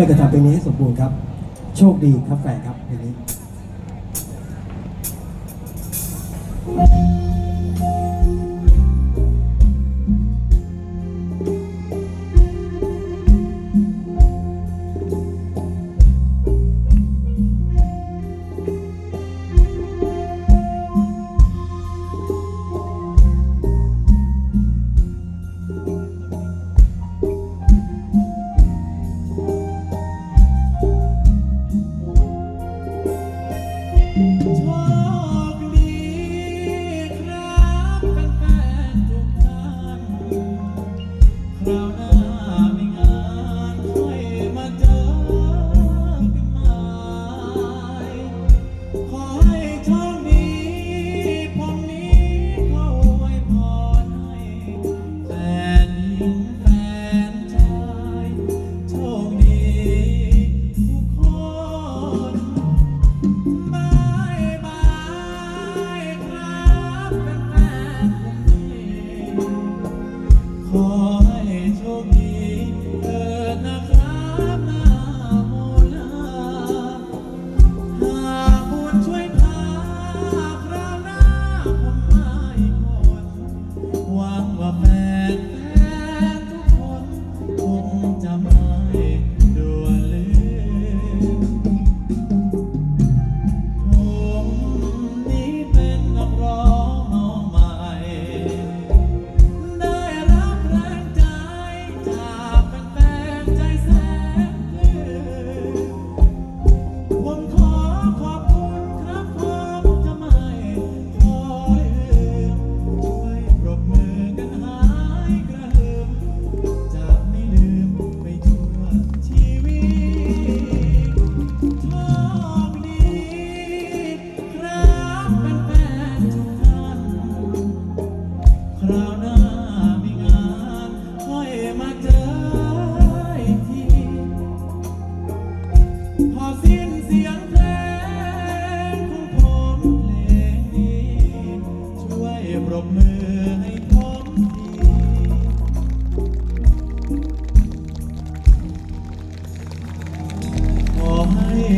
ช่วยกันทำเพลงนี้ให้สมบูรณ์ครับ โชคดีครับแฝดครับเพลงนี้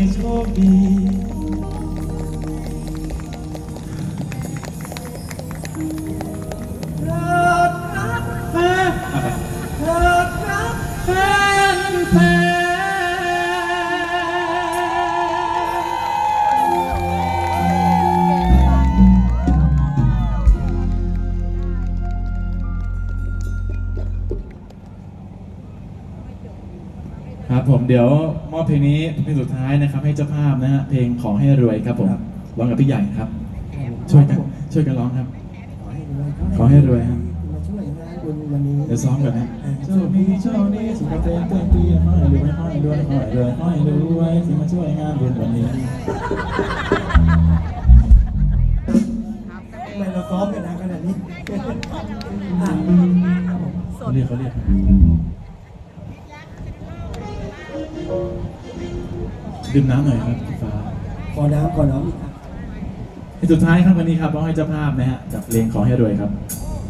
ใครับผมเดี๋ยวมอบเพลงนี้เพลงสุดท้ายนะครับให้เจ้าภาพนะฮะเพลงขอให้รวยครับผมครับ ร้องกับพี่ใหญ่ครับ ช่วยกันช่วยกันร้องครับ ขอให้รวยขอให้รวยครับ มาช่วยงานบุญวันนี้เดี๋ยวซ้อมก่อนนะเออโชคดีโชคดีสุขภาพเต็มที่ห้อยรวยห้อยรวยห้อยรวยห้อยรวยที่มาช่วยงานบุญวันนี้ทำไมเราซ้อมกันนานขนาดนี้อะเขาเรียกเขาเรียก ดื่มน้ำหน่อยครับพี่ฟ้าขอน้ำขอน้ำอีกครับเพลงสุดท้ายครับวันนี้ครับร้องให้เจ้าภาพนะฮะกับเพลงขอให้รวยครับข